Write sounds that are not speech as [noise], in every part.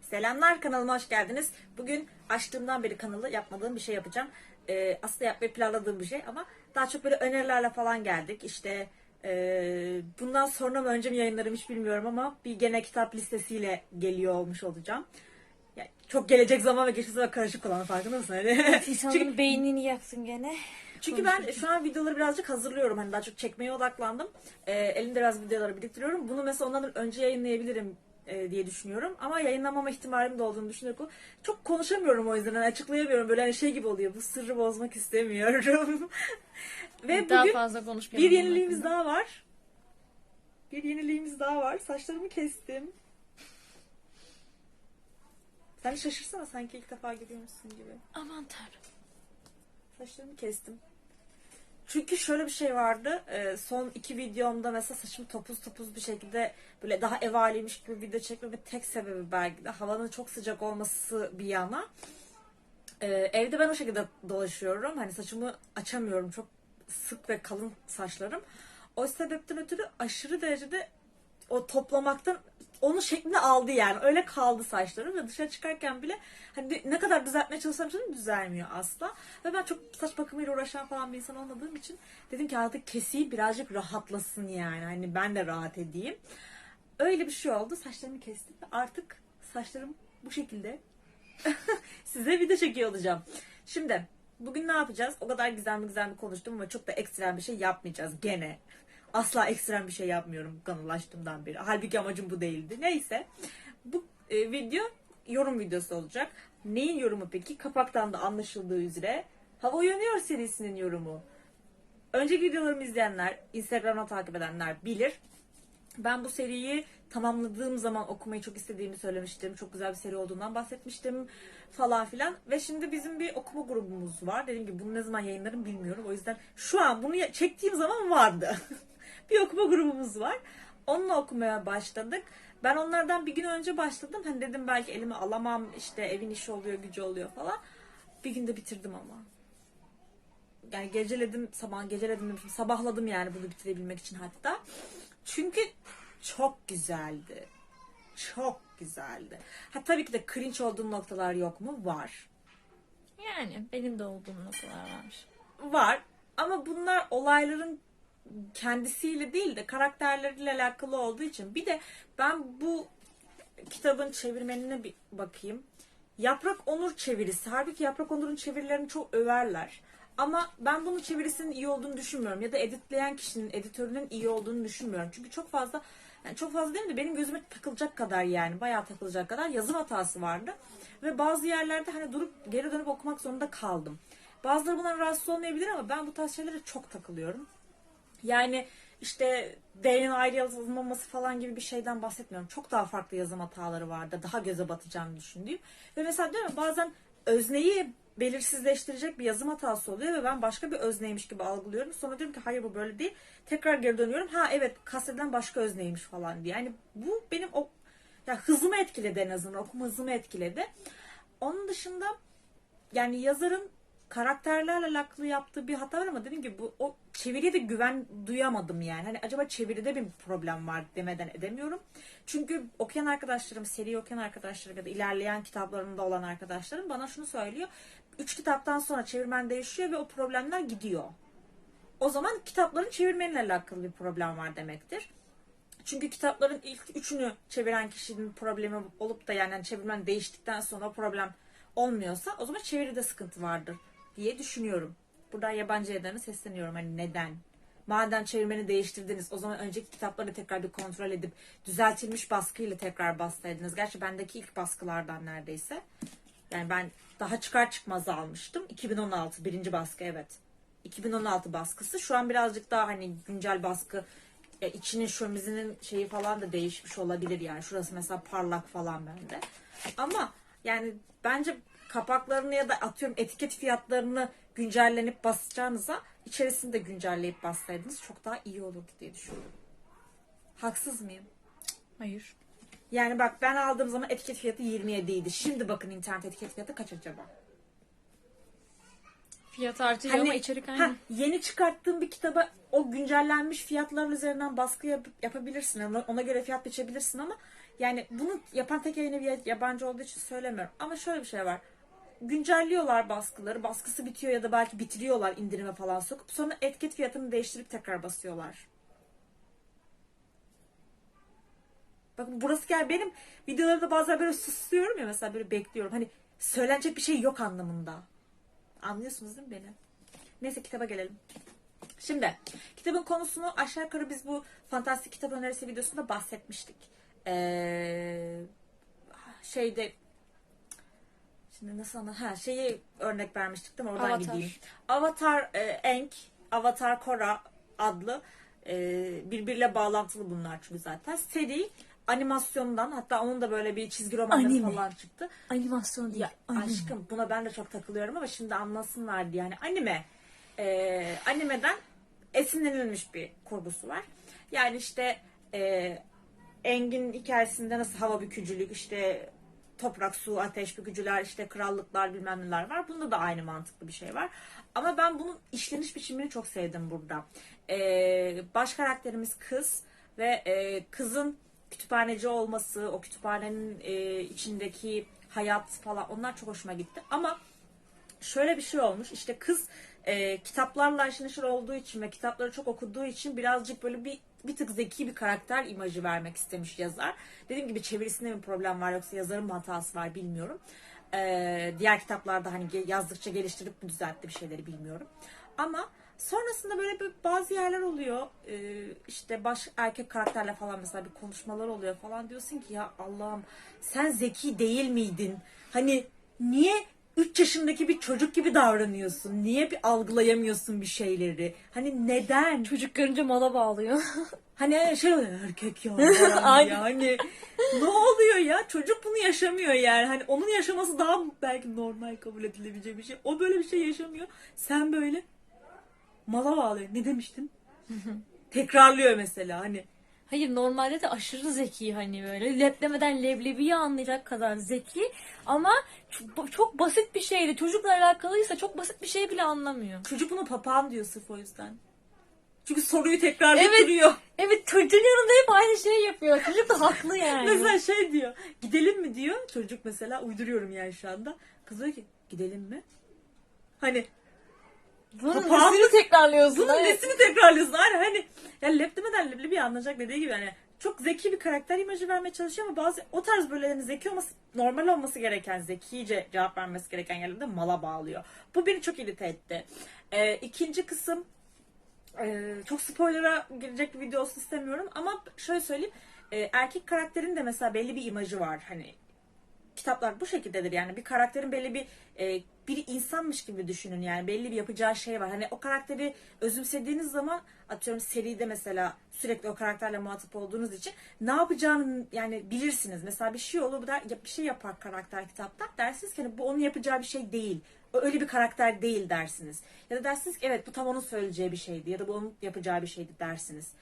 Selamlar kanalıma hoş geldiniz. Bugün açtığımdan beri kanalı yapmadığım bir şey yapacağım. Ee, aslında yapmayı planladığım bir şey ama daha çok böyle önerilerle falan geldik. İşte e, bundan sonra mı önce mi yayınlarım hiç bilmiyorum ama bir gene kitap listesiyle geliyor olmuş olacağım. Yani çok gelecek zaman ve geçmiş zaman karışık olan farkında mısın? Hani? [laughs] İnsanın beynini yaktın gene. Çünkü ben şu an videoları birazcık hazırlıyorum. Hani daha çok çekmeye odaklandım. Ee, elimde biraz videoları biriktiriyorum. Bunu mesela ondan önce yayınlayabilirim e, diye düşünüyorum. Ama yayınlamama ihtimalim de olduğunu düşünüyorum. Çok konuşamıyorum o yüzden. Hani açıklayamıyorum. Böyle hani şey gibi oluyor. Bu sırrı bozmak istemiyorum. [laughs] Ve Daha bugün fazla bir yeniliğimiz hakkında. daha var. Bir yeniliğimiz daha var. Saçlarımı kestim. Sen şaşırsana sanki ilk defa görüyormuşsun gibi. Aman tanrım. Saçlarımı kestim. Çünkü şöyle bir şey vardı. e, Son iki videomda mesela saçımı topuz topuz bir şekilde böyle daha ev haliymiş gibi video çekmemin tek sebebi belki de havanın çok sıcak olması bir yana. E, Evde ben o şekilde dolaşıyorum. Hani saçımı açamıyorum. Çok sık ve kalın saçlarım. O sebepten ötürü aşırı derecede o toplamaktan onun şeklini aldı yani. Öyle kaldı saçlarım ve dışarı çıkarken bile hani ne kadar düzeltmeye çalışsam çalışsam düzelmiyor asla. Ve ben çok saç bakımıyla uğraşan falan bir insan olmadığım için dedim ki artık keseyim birazcık rahatlasın yani. Hani ben de rahat edeyim. Öyle bir şey oldu. Saçlarımı kestim artık saçlarım bu şekilde [laughs] size video çekiyor olacağım. Şimdi bugün ne yapacağız? O kadar gizemli gizemli konuştum ama çok da ekstrem bir şey yapmayacağız gene. Asla ekstrem bir şey yapmıyorum kanalaştığımdan beri. Halbuki amacım bu değildi. Neyse. Bu e, video yorum videosu olacak. Neyin yorumu peki? Kapaktan da anlaşıldığı üzere Hava Uyanıyor serisinin yorumu. Önceki videolarımı izleyenler, Instagram'dan takip edenler bilir. Ben bu seriyi tamamladığım zaman okumayı çok istediğimi söylemiştim. Çok güzel bir seri olduğundan bahsetmiştim falan filan. Ve şimdi bizim bir okuma grubumuz var. Dediğim gibi bunu ne zaman yayınlarım bilmiyorum. O yüzden şu an bunu çektiğim zaman vardı. [laughs] bir okuma grubumuz var. Onunla okumaya başladık. Ben onlardan bir gün önce başladım. Hani dedim belki elime alamam. işte evin işi oluyor, gücü oluyor falan. Bir günde bitirdim ama yani geceledim sabah geceledim demişim, sabahladım yani bunu bitirebilmek için hatta. Çünkü çok güzeldi. Çok güzeldi. Ha tabii ki de cringe olduğum noktalar yok mu? Var. Yani benim de olduğum noktalar varmış. Var. Ama bunlar olayların kendisiyle değil de karakterleriyle alakalı olduğu için. Bir de ben bu kitabın çevirmenine bir bakayım. Yaprak Onur çevirisi. Halbuki Yaprak Onur'un çevirilerini çok överler. Ama ben bunun çevirisinin iyi olduğunu düşünmüyorum. Ya da editleyen kişinin, editörünün iyi olduğunu düşünmüyorum. Çünkü çok fazla, yani çok fazla değil mi de benim gözüme takılacak kadar yani. Bayağı takılacak kadar yazım hatası vardı. Ve bazı yerlerde hani durup geri dönüp okumak zorunda kaldım. Bazıları bundan rahatsız olmayabilir ama ben bu tarz şeylere çok takılıyorum. Yani işte D'nin ayrı yazılmaması falan gibi bir şeyden bahsetmiyorum. Çok daha farklı yazım hataları vardı. Daha göze batacağını düşündüğüm. Ve mesela diyorum bazen özneyi belirsizleştirecek bir yazım hatası oluyor ve ben başka bir özneymiş gibi algılıyorum. Sonra diyorum ki hayır bu böyle değil. Tekrar geri dönüyorum. Ha evet kastedilen başka özneymiş falan diye. Yani bu benim o ya hızımı etkiledi en azından. Okuma hızımı etkiledi. Onun dışında yani yazarın karakterlerle alakalı yaptığı bir hata var ama dediğim gibi bu o çeviriye de güven duyamadım yani. Hani acaba çeviride bir problem var demeden edemiyorum. Çünkü okuyan arkadaşlarım, seri okuyan arkadaşlarım ya da ilerleyen kitaplarında olan arkadaşlarım bana şunu söylüyor. Üç kitaptan sonra çevirmen değişiyor ve o problemler gidiyor. O zaman kitapların çevirmenle alakalı bir problem var demektir. Çünkü kitapların ilk üçünü çeviren kişinin problemi olup da yani çevirmen değiştikten sonra problem olmuyorsa o zaman çeviride sıkıntı vardır diye düşünüyorum. Buradan yabancı yayınlarına sesleniyorum. Hani neden? Madem çevirmeni değiştirdiniz o zaman önceki kitapları tekrar bir kontrol edip düzeltilmiş baskıyla tekrar bassaydınız. Gerçi bendeki ilk baskılardan neredeyse. Yani ben daha çıkar çıkmaz almıştım. 2016 birinci baskı evet. 2016 baskısı. Şu an birazcık daha hani güncel baskı e, içinin şömizinin şeyi falan da değişmiş olabilir yani. Şurası mesela parlak falan bende. Ama yani bence kapaklarını ya da atıyorum etiket fiyatlarını güncellenip basacağınıza içerisini de güncelleyip bassaydınız çok daha iyi olurdu diye düşünüyorum. Haksız mıyım? Hayır. Yani bak ben aldığım zaman etiket fiyatı 27 idi. Şimdi bakın internet etiket fiyatı kaç acaba? Fiyat artıyor ama içerik aynı. ha, yeni çıkarttığın bir kitaba o güncellenmiş fiyatların üzerinden baskı yap- yapabilirsin. Ona, ona göre fiyat biçebilirsin ama yani bunu yapan tek yayın yabancı olduğu için söylemiyorum. Ama şöyle bir şey var. Güncelliyorlar baskıları. Baskısı bitiyor ya da belki bitiriyorlar indirime falan sokup sonra etiket fiyatını değiştirip tekrar basıyorlar. Bakın burası gel benim videolarda bazen böyle susuyorum ya mesela böyle bekliyorum. Hani söylenecek bir şey yok anlamında. Anlıyorsunuz değil mi beni? Neyse kitaba gelelim. Şimdi kitabın konusunu aşağı yukarı biz bu fantastik kitap önerisi videosunda bahsetmiştik. Ee, şeyde şimdi nasıl anlat? Ha şeyi örnek vermiştik değil mi? Oradan Avatar. gideyim. Avatar e, Enk, Avatar Korra adlı e, birbiriyle bağlantılı bunlar çünkü zaten. Seri animasyondan hatta onun da böyle bir çizgi romanları Anime. falan çıktı. Animasyon değil. Ya aşkım buna ben de çok takılıyorum ama şimdi anlasınlar diye. Yani anime e, animeden esinlenilmiş bir kurgusu var. Yani işte e, Engin hikayesinde nasıl hava bükücülük işte toprak, su, ateş bükücüler, işte krallıklar bilmem neler var. Bunda da aynı mantıklı bir şey var. Ama ben bunun işleniş biçimini çok sevdim burada. E, baş karakterimiz kız ve e, kızın kütüphaneci olması, o kütüphanenin e, içindeki hayat falan onlar çok hoşuma gitti. Ama şöyle bir şey olmuş. İşte kız e, kitaplarla aşırı neşir olduğu için ve kitapları çok okuduğu için birazcık böyle bir bir tık zeki bir karakter imajı vermek istemiş yazar. Dediğim gibi çevirisinde mi problem var yoksa yazarın mı hatası var bilmiyorum. E, diğer kitaplarda hani yazdıkça geliştirip mi düzeltti bir şeyleri bilmiyorum. Ama sonrasında böyle bir bazı yerler oluyor. E, işte baş erkek karakterle falan mesela bir konuşmalar oluyor falan diyorsun ki ya Allah'ım sen zeki değil miydin? Hani niye 3 yaşındaki bir çocuk gibi davranıyorsun? Niye bir algılayamıyorsun bir şeyleri? Hani neden? Çocuk görünce mala bağlıyor. [laughs] Hani şey oluyor erkek ya. [laughs] Aynen. yani ne oluyor ya? Çocuk bunu yaşamıyor yani. Hani onun yaşaması daha belki normal kabul edilebilecek bir şey. O böyle bir şey yaşamıyor. Sen böyle mala bağlıyor. Ne demiştin? Tekrarlıyor mesela hani. Hayır normalde de aşırı zeki hani böyle leplemeden leblebiyi anlayacak kadar zeki ama çok, çok basit bir şeydi. Çocukla alakalıysa çok basit bir şey bile anlamıyor. Çocuk bunu papağan diyor sırf o yüzden. Çünkü soruyu tekrarlayıp Evet. duruyor. Evet çocuğun yanında hep aynı şeyi yapıyor. Çocuk da haklı yani. Mesela şey diyor. Gidelim mi diyor. Çocuk mesela uyduruyorum yani şu anda. Kız diyor ki gidelim mi? Hani Papağan nesini tekrarlıyorsun. bunun evet. nesini tekrarlıyorsun? Hani hani yani lep demeden leblebi anlayacak dediği gibi hani çok zeki bir karakter imajı vermeye çalışıyor ama bazı o tarz böyle hani zeki olması normal olması gereken zekice cevap vermesi gereken yerlerde mala bağlıyor. Bu beni çok irite etti. Ee, ikinci kısım ee, çok spoiler'a girecek bir video olsun istemiyorum ama şöyle söyleyeyim Ee, erkek karakterin de mesela belli bir imajı var hani kitaplar bu şekildedir yani. Bir karakterin belli bir e, bir insanmış gibi düşünün yani. Belli bir yapacağı şey var. Hani o karakteri özümsediğiniz zaman atıyorum seride mesela sürekli o karakterle muhatap olduğunuz için ne yapacağını yani bilirsiniz. Mesela bir şey olur der, bir şey yapar karakter kitapta. Dersiniz ki hani bu onun yapacağı bir şey değil. Öyle bir karakter değil dersiniz. Ya da dersiniz ki evet bu tam onun söyleyeceği bir şeydi ya da bu onun yapacağı bir şeydi dersiniz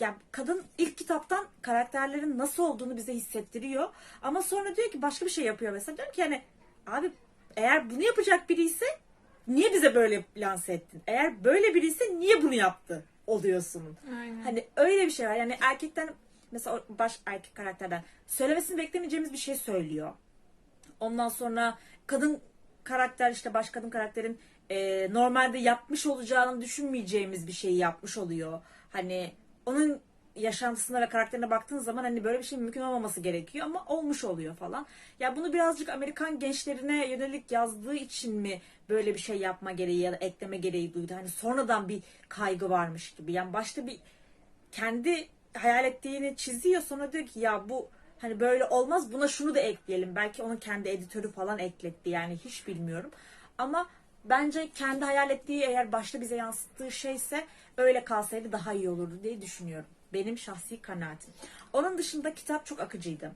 yani kadın ilk kitaptan karakterlerin nasıl olduğunu bize hissettiriyor. Ama sonra diyor ki başka bir şey yapıyor mesela. Diyorum ki yani abi eğer bunu yapacak biri ise niye bize böyle lanse ettin? Eğer böyle biri ise niye bunu yaptı oluyorsun. Aynen. Hani öyle bir şey var. Yani erkekten mesela baş erkek karakterden söylemesini beklemeyeceğimiz bir şey söylüyor. Ondan sonra kadın karakter işte baş kadın karakterin e, normalde yapmış olacağını düşünmeyeceğimiz bir şeyi yapmış oluyor. Hani onun yaşantısına ve karakterine baktığın zaman hani böyle bir şey mümkün olmaması gerekiyor ama olmuş oluyor falan. Ya bunu birazcık Amerikan gençlerine yönelik yazdığı için mi böyle bir şey yapma gereği ya da ekleme gereği duydu? Hani sonradan bir kaygı varmış gibi. Yani başta bir kendi hayal ettiğini çiziyor sonra diyor ki ya bu hani böyle olmaz buna şunu da ekleyelim. Belki onun kendi editörü falan ekletti yani hiç bilmiyorum. Ama bence kendi hayal ettiği eğer başta bize yansıttığı şeyse öyle kalsaydı daha iyi olurdu diye düşünüyorum. Benim şahsi kanaatim. Onun dışında kitap çok akıcıydı.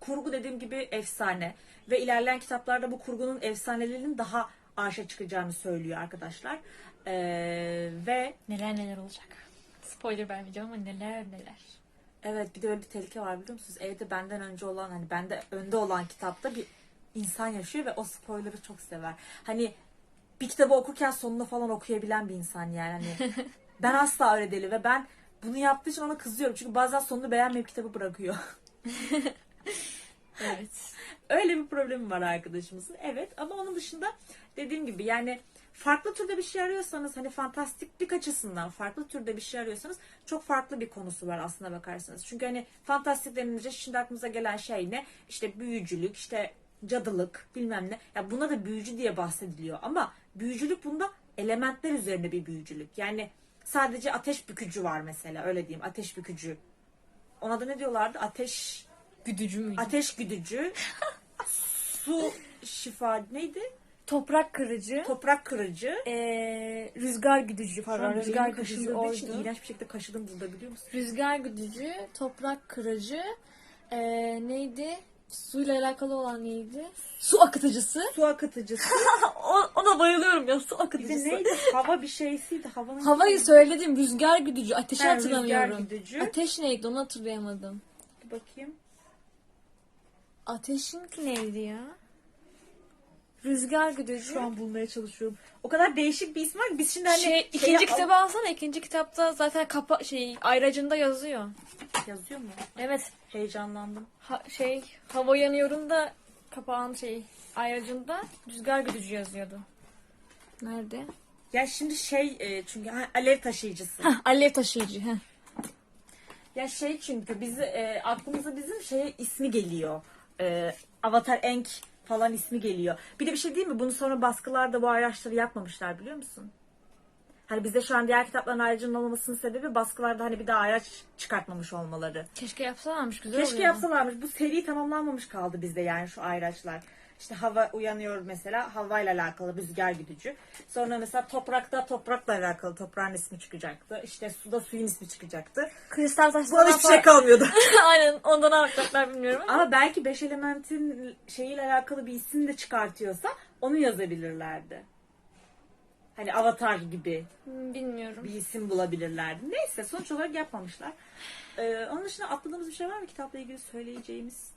Kurgu dediğim gibi efsane ve ilerleyen kitaplarda bu kurgunun efsanelerinin daha arşa çıkacağını söylüyor arkadaşlar. Ee, ve Neler neler olacak. Spoiler vermeyeceğim ama neler neler. Evet bir de öyle bir tehlike var biliyor musunuz? Evde benden önce olan hani bende önde olan kitapta bir insan yaşıyor ve o spoiler'ı çok sever. Hani bir kitabı okurken sonunu falan okuyabilen bir insan yani. Hani [laughs] ben asla öyle değilim ve ben bunu yaptığı için ona kızıyorum. Çünkü bazen sonunu beğenmeyip kitabı bırakıyor. [laughs] Evet. Öyle bir problemi var arkadaşımızın. Evet ama onun dışında dediğim gibi yani farklı türde bir şey arıyorsanız hani fantastiklik açısından farklı türde bir şey arıyorsanız çok farklı bir konusu var aslında bakarsanız. Çünkü hani fantastik denince şimdi aklımıza gelen şey ne? İşte büyücülük, işte cadılık bilmem ne. Ya buna da büyücü diye bahsediliyor ama büyücülük bunda elementler üzerine bir büyücülük. Yani sadece ateş bükücü var mesela öyle diyeyim ateş bükücü. Ona da ne diyorlardı? Ateş Güdücü müydü? ateş güdücü, [laughs] su şifa neydi? Toprak kırıcı. Toprak kırıcı. Ee, rüzgar güdücü pardon rüzgar güdücü için oydu. iğrenç bir şekilde kaşıdım burada biliyor musun? Rüzgar güdücü, toprak kırıcı, ee, neydi? Suyla alakalı olan neydi? Su akıtıcısı. Su akıtıcısı. [laughs] o, ona bayılıyorum ya su bir de akıtıcısı. neydi? Hava bir şeysiydi. Havanın Havayı söyledim rüzgar güdücü. Ateşi Ha, hatırlamıyorum. rüzgar güdücü. Ateş neydi onu hatırlayamadım. Bir bakayım. Ateşinki neydi ya? Rüzgar güdücü. Şu an bulmaya çalışıyorum. O kadar değişik bir isim var ki biz şimdi hani şey, ikinci şeye- kitabı alsana. ikinci kitapta zaten kapa şey ayracında yazıyor. Yazıyor mu? Evet. Heyecanlandım. Ha, şey hava yanıyorum da kapağın şey ayracında rüzgar güdücü yazıyordu. Nerede? Ya şimdi şey e, çünkü ha, alev taşıyıcısı. Heh, alev taşıyıcı. Heh. Ya şey çünkü bizi e, aklımıza bizim şey ismi geliyor. E, Avatar Enk falan ismi geliyor. Bir de bir şey değil mi? Bunu sonra baskılarda bu araçları yapmamışlar biliyor musun? Hani bizde şu an diğer kitapların ayrıcının olmamasının sebebi baskılarda hani bir daha araç çıkartmamış olmaları. Keşke yapsalarmış güzel Keşke yapsalarmış. Bu seri tamamlanmamış kaldı bizde yani şu ayraçlar. İşte hava uyanıyor mesela havayla alakalı rüzgar güdücü. Sonra mesela toprakta toprakla alakalı toprağın ismi çıkacaktı. İşte suda suyun ismi çıkacaktı. Kristal Bu taşlardan hiçbir şey kalmıyordu. [laughs] Aynen ondan ne yapacaklar bilmiyorum ama. Ama belki beş elementin şeyiyle alakalı bir isim de çıkartıyorsa onu yazabilirlerdi. Hani Avatar gibi Hmm, Bilmiyorum. bir isim bulabilirlerdi. Neyse sonuç olarak yapmamışlar. Ee, onun dışında atladığımız bir şey var mı kitapla ilgili söyleyeceğimiz?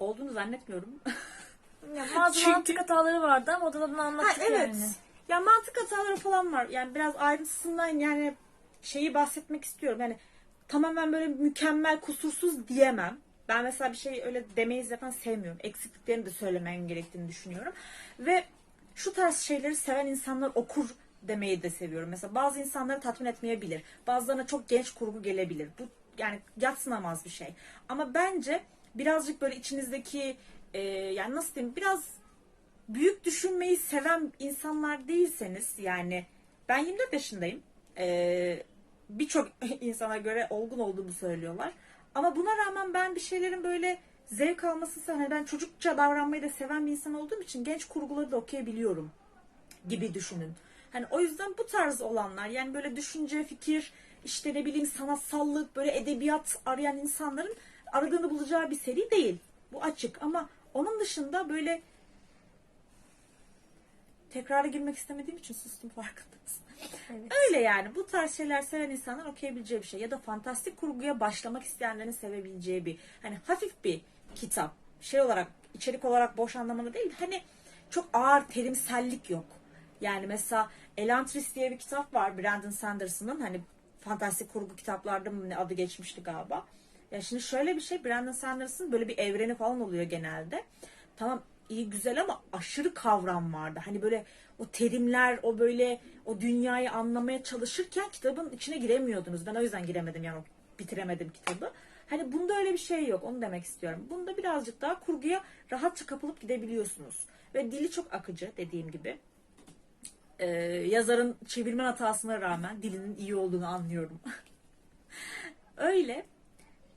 Olduğunu zannetmiyorum. [laughs] Ya, bazı Çünkü- mantık hataları vardı ama odadan ha, anlattık evet. yani. Ya mantık hataları falan var. Yani biraz ayrıntısından yani şeyi bahsetmek istiyorum. Yani tamamen böyle mükemmel, kusursuz diyemem. Ben mesela bir şey öyle demeyi zaten sevmiyorum. Eksikliklerini de söylemen gerektiğini düşünüyorum. Ve şu tarz şeyleri seven insanlar okur demeyi de seviyorum. Mesela bazı insanları tatmin etmeyebilir. Bazılarına çok genç kurgu gelebilir. Bu yani yatsınamaz bir şey. Ama bence birazcık böyle içinizdeki e, yani nasıl diyeyim biraz büyük düşünmeyi seven insanlar değilseniz yani ben 24 yaşındayım. Ee, Birçok [laughs] insana göre olgun olduğumu söylüyorlar. Ama buna rağmen ben bir şeylerin böyle zevk alması hani ben çocukça davranmayı da seven bir insan olduğum için genç kurguları da okuyabiliyorum gibi düşünün. Hani o yüzden bu tarz olanlar yani böyle düşünce, fikir, işte ne bileyim sanatsallık, böyle edebiyat arayan insanların aradığını bulacağı bir seri değil. Bu açık ama onun dışında böyle tekrara girmek istemediğim için sustum farkındasın. Evet. Öyle yani bu tarz şeyler seven insanlar okuyabileceği bir şey ya da fantastik kurguya başlamak isteyenlerin sevebileceği bir hani hafif bir kitap. Şey olarak içerik olarak boş anlamında değil hani çok ağır terimsellik yok. Yani mesela Elantris diye bir kitap var Brandon Sanderson'ın hani fantastik kurgu kitaplarda mı adı geçmişti galiba. Ya şimdi şöyle bir şey Brandon Sanders'ın böyle bir evreni falan oluyor genelde. Tamam iyi güzel ama aşırı kavram vardı. Hani böyle o terimler, o böyle o dünyayı anlamaya çalışırken kitabın içine giremiyordunuz. Ben o yüzden giremedim yani bitiremedim kitabı. Hani bunda öyle bir şey yok. Onu demek istiyorum. Bunda birazcık daha kurguya rahatça kapılıp gidebiliyorsunuz. Ve dili çok akıcı dediğim gibi. Ee, yazarın çevirmen hatasına rağmen dilinin iyi olduğunu anlıyorum. [laughs] öyle.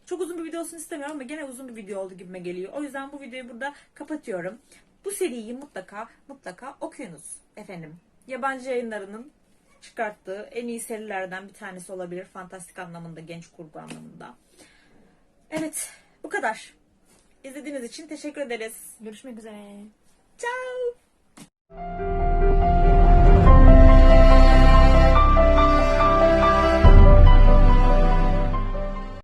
Çok uzun bir video istemiyorum ama gene uzun bir video oldu gibime geliyor. O yüzden bu videoyu burada kapatıyorum. Bu seriyi mutlaka mutlaka okuyunuz efendim. Yabancı yayınlarının çıkarttığı en iyi serilerden bir tanesi olabilir. Fantastik anlamında, genç kurgu anlamında. Evet, bu kadar. İzlediğiniz için teşekkür ederiz. Görüşmek üzere. Ciao.